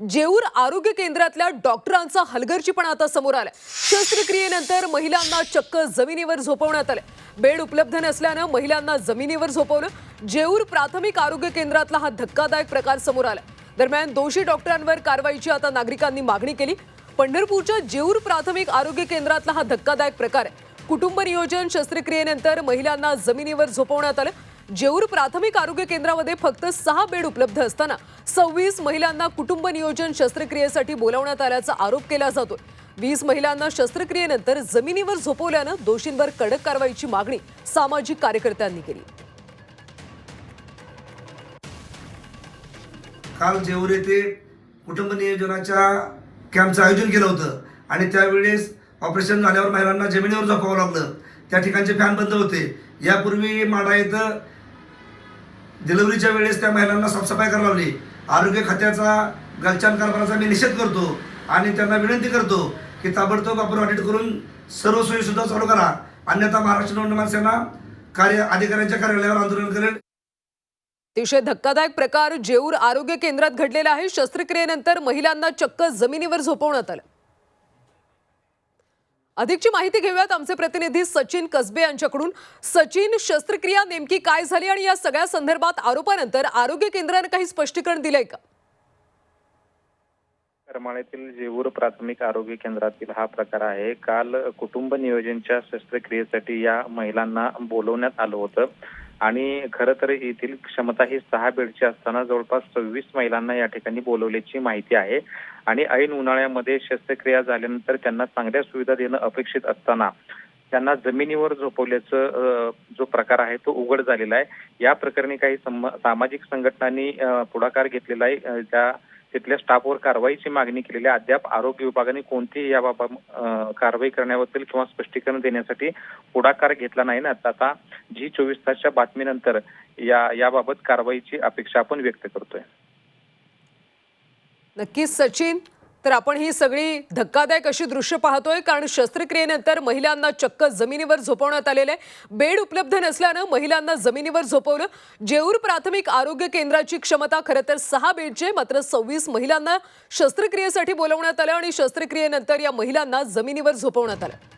जेऊर आरोग्य केंद्रातल्या डॉक्टरांचा हलगर्जीपणा आता समोर आलाय. शस्त्रक्रियेनंतर महिलांना चक्क जमिनीवर झोपवण्यात आले बेड उपलब्ध नसल्यानं महिलांना जमिनीवर झोपवलं. जेऊर प्राथमिक आरोग्य केंद्रातला हा धक्कादायक प्रकार समोर आला दरम्यान दोषी डॉक्टरांवर कारवाईची आता नागरिकांनी मागणी केली. पंढरपूरच्या जेऊर प्राथमिक आरोग्य केंद्रातला हा धक्कादायक प्रकार आहे. कुटुंब नियोजन शस्त्रक्रियेनंतर महिलांना जमिनीवर झोपवण्यात आलं. जेऊर प्राथमिक आरोग्य केंद्रामध्ये फक्त सहा बेड उपलब्ध असताना सव्वीस महिलांना कुटुंब नियोजन शस्त्रक्रियेसाठी बोलावण्यात आल्याचा आरोप केला जातोय. वीस महिलांना शस्त्रक्रियेनंतर जमिनीवर झोपवल्यानं दोषींवर कडक कारवाईची मागणी सामाजिक कार्यकर्त्यांनी केली. काल जेऊर येथे कुटुंब नियोजनाच्या कॅम्पचं आयोजन केलं होतं आणि त्यावेळेस ऑपरेशन झाल्यावर महिलांना जमिनीवर झोपावं लागलं. त्या ठिकाणचे फॅन बंद होते. यापूर्वी माडा येथं डिलिव्हरीच्या वेळेस त्या महिलांना साफसफाई करायला लावली. आरोग्य खात्याचा गलचान कारभाराचा मी निषेध करतो आणि त्यांना विनंती करतो की ताबडतोब आपण ऑडिट करून सर्व सोयीसुद्धा चालू करा. अन्यथा महाराष्ट्र नवनिर्माण सेना कार्य अधिकाऱ्यांच्या कार्यालयावर आंदोलन करेल. अतिशय धक्कादायक प्रकार जेऊर आरोग्य केंद्रात घडलेला आहे. शस्त्रक्रियेनंतर महिलांना चक्क जमिनीवर झोपवण्यात आलं. अधिकची माहिती घेऊयात आमचे प्रतिनिधी सचिन कसबे यांच्याकडून. सचिन शस्त्रक्रिया नेमकी काय झाली आणि या सगळ्या संदर्भात आरोपानंतर आरोग्य केंद्रानं काही स्पष्टीकरण दिलंय का? करमाळ्यातील जेऊर प्राथमिक आरोग्य केंद्रातील हा प्रकार आहे. काल कुटुंब नियोजनच्या शस्त्रक्रियेसाठी या महिलांना बोलवण्यात आलं होतं. आणि खरं तर येथील क्षमता ही सहा बेडची असताना जवळपास सव्वीस महिलांना या ठिकाणी बोलवल्याची माहिती आहे. आणि ऐन उन्हाळ्यामध्ये शस्त्रक्रिया झाल्यानंतर त्यांना चांगल्या सुविधा देणं अपेक्षित असताना त्यांना जमिनीवर झोपवल्याचं जो प्रकार आहे तो उघड झालेला आहे. या प्रकरणी काही सम- सामाजिक संघटनांनी पुढाकार घेतलेला आहे. त्या तिथल्या स्टाफवर कारवाईची मागणी केलेली अद्याप आरोग्य विभागाने कोणतीही याबाबत कारवाई करण्याबद्दल किंवा स्पष्टीकरण देण्यासाठी पुढाकार घेतला नाही ना. आता जी चोवीस तासच्या बातमीनंतर या याबाबत कारवाईची अपेक्षा आपण व्यक्त करतोय. नक्कीच सचिन तर आपण ही सगळी धक्कादायक अशी दृश्य पाहतोय कारण शस्त्रक्रियेनंतर महिलांना चक्क जमिनीवर झोपवण्यात आलेलं आहे. बेड उपलब्ध नसल्यानं महिलांना जमिनीवर झोपवलं. जेऊर प्राथमिक आरोग्य केंद्राची क्षमता खरं तर सहा बेडची मात्र सव्वीस महिलांना शस्त्रक्रियेसाठी बोलवण्यात आलं आणि शस्त्रक्रियेनंतर या महिलांना जमिनीवर झोपवण्यात आलं.